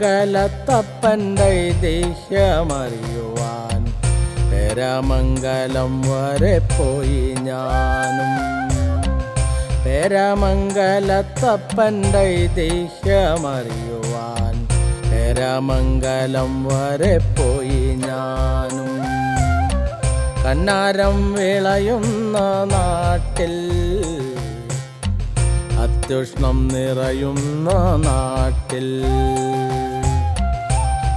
പേരമംഗലത്തപ്പന്റെ ദേഷ്യമറിയുവാൻ പേരമംഗലം വരെ പോയി ഞാനും. പേരമംഗലത്തപ്പന്റെ ദേഷ്യമറിയുവാൻ പേരമംഗലം വരെ പോയി ഞാനും. കണ്ണാരം വിളയുന്ന നാട്ടിൽ അത്യുഷ്ണം നിറയുന്ന നാട്ടിൽ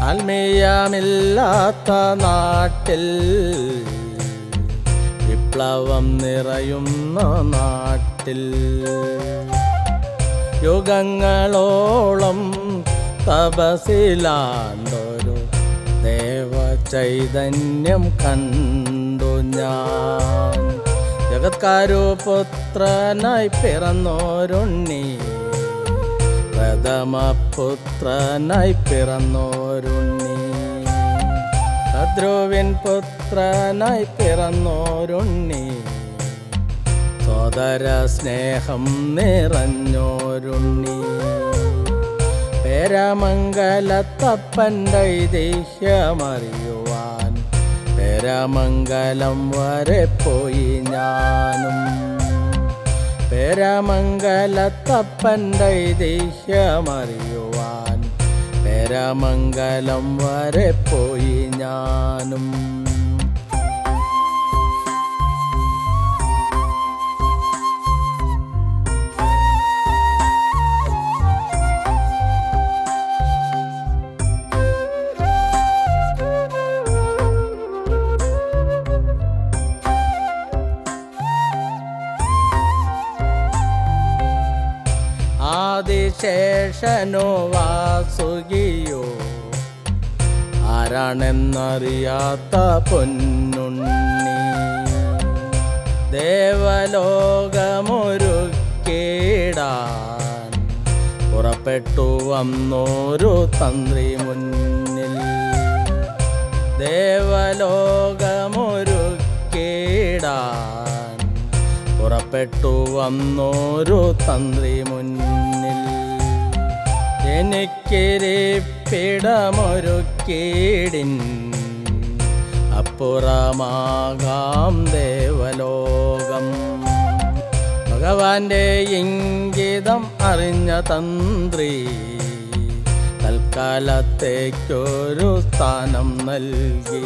ആത്മീയമില്ലാത്ത നാട്ടിൽ വിപ്ലവം നിറയുന്ന നാട്ടിൽ യുഗങ്ങളോളം തപസിലാണ്ടൊരു ദേവചൈതന്യം കണ്ടു ഞാൻ. ജഗത്കാരു പുത്രനായി പിറന്നോരുണ്ണി പ്രഥമപുത്രനായി പിറന്നോരുണ്ണി. ഭദ്രുവിൻ പുത്രനായി പിറന്നോരുണ്ണി. സോദര സ്നേഹം നിറഞ്ഞോരുണ്ണി. പേരമംഗലത്തപ്പന്റെ ദേഷ്യമറിയുവാൻ പേരമംഗലം വരെ പോയി ഞാനും. പേരമംഗലത്തപ്പന്റെ ദേഷ്യമറിയുവാൻ പേരമംഗലം വരെ പോയി ഞാനും ആദിശേഷനോ വാസുകിയോ? ആരാണെന്നറിയാത്ത പൊന്നുണ്ണി. ദേവലോകമൊരുക്കേടാൻ പുറപ്പെട്ടു വന്നോരു തന്ത്രി മുന്നിൽ. ദേവലോകമൊരുക്കേടാൻ പുറപ്പെട്ടു വന്നോരു തന്ത്രി മുന്നിൽ. എനിക്കിരിപ്പിടമൊരു കീടിൻ അപ്പുറമാകാം ദേവലോകം. ഭഗവാന്റെ ഇംഗിതം അറിഞ്ഞ തന്ത്രി തൽക്കാലത്തേക്കൊരു സ്ഥാനം നൽകി.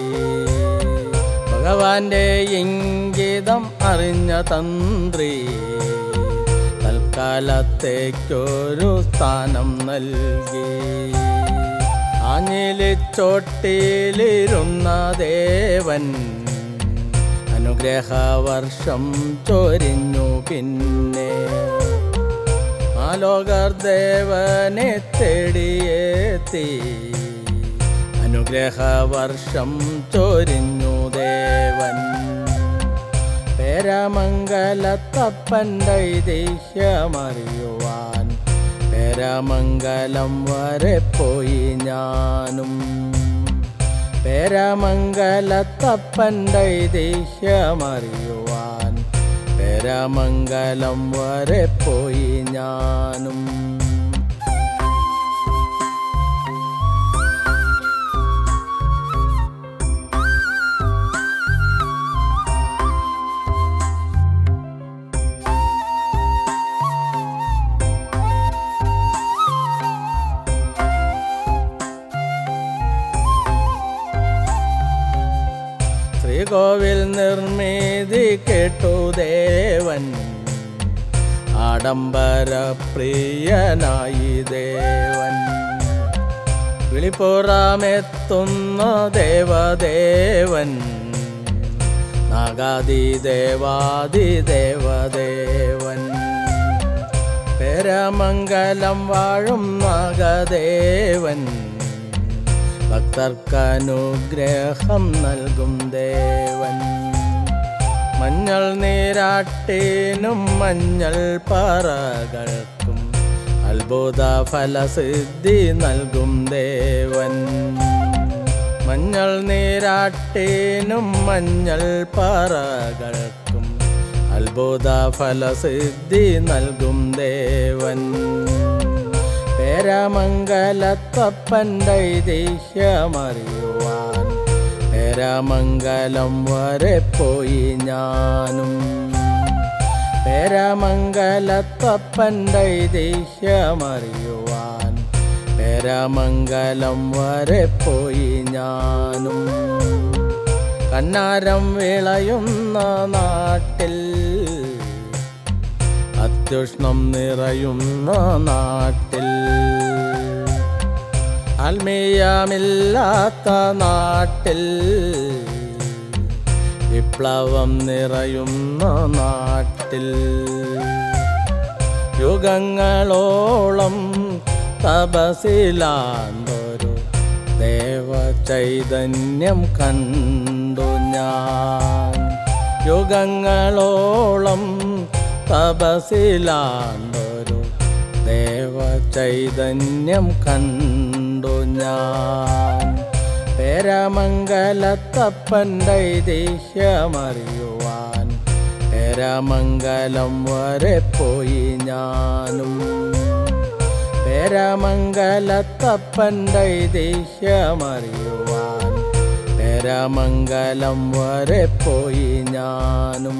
ഭഗവാന്റെ ഇംഗിതം അറിഞ്ഞ തന്ത്രി തൽക്കാലത്തേക്കൊരു സ്ഥാനം നൽകി. ആഞ്ഞിലിച്ചോട്ടിയിലിരുന്ന ദേവൻ അനുഗ്രഹവർഷം ചൊരിഞ്ഞു പിന്നെ. ആലോകർ ദേവനെ തേടിയെത്തി. അനുഗ്രഹവർഷം ചൊരിഞ്ഞു ദേവൻ. പേരമംഗലത്തപ്പന്റെ ദേഷ്യമറിയുവാൻ പേരമംഗലം വരെ പോയി ഞാനും. പേരമംഗലത്തപ്പന്റെ ദേഷ്യമറിയുവാൻ പരമംഗലം വരെ പോയി ഞാനും. ശ്രീകോവിൽ നിർമ്മിതി കേട്ടു ദേവൻ. ആഡംബര പ്രിയനായി ദേവൻ. വിളിപ്പുറമെത്തുന്ന ദേവദേവൻ. നാഗാദി ദേവാദി ദേവദേവൻ. പേരമംഗലം വാഴും നാഗദേവൻ. ഭക്തർക്കനുഗ്രഹം നൽകും ദേവൻ. മഞ്ഞൾ നീരാട്ടിനും മഞ്ഞൾ പാറകൾക്കും അത്ഭുത ഫലസിദ്ധി നൽകും ദേവൻ. മഞ്ഞൾ നീരാട്ടിനും മഞ്ഞൾ പാറകൾക്കും അത്ഭുത ഫലസിദ്ധി നൽകും ദേവൻ. പേരമംഗലത്തപ്പന്റെ ഐതിഹ്യമറിയുവാൻ നേരമംഗലം വരെ പോയി ഞാനും. നേരമംഗലത്തപ്പന്റെ ഐതിഹ്യമറിയുവാൻ നേരമംഗലം വരെ പോയി ഞാനും. കണ്ണാരം വിളയുന്ന നാട്ടിൽ അത്യുഷ്ണം നിറയുന്ന നാട്ടിൽ. ആത്മീയമില്ലാത്ത നാട്ടിൽ വിപ്ലവം നിറയുന്ന നാട്ടിൽ. യുഗങ്ങളോളം തപസിലാണ്ടൊരു ദേവചൈതന്യം കണ്ടു ഞാൻ. യുഗങ്ങളോളം തപസിലാണ്ടൊരു ദേവചൈതന്യം കണ്ടു ഞാൻ. പേരമംഗലത്തപ്പന്റെ ഐതിഹ്യമറിയുവാൻ പേരമംഗലം വരെ പോയി ഞാനും. പേരമംഗലത്തപ്പന്റെ ഐതിഹ്യമറിയുവാൻ പേരമംഗലം വരെ പോയി ഞാനും.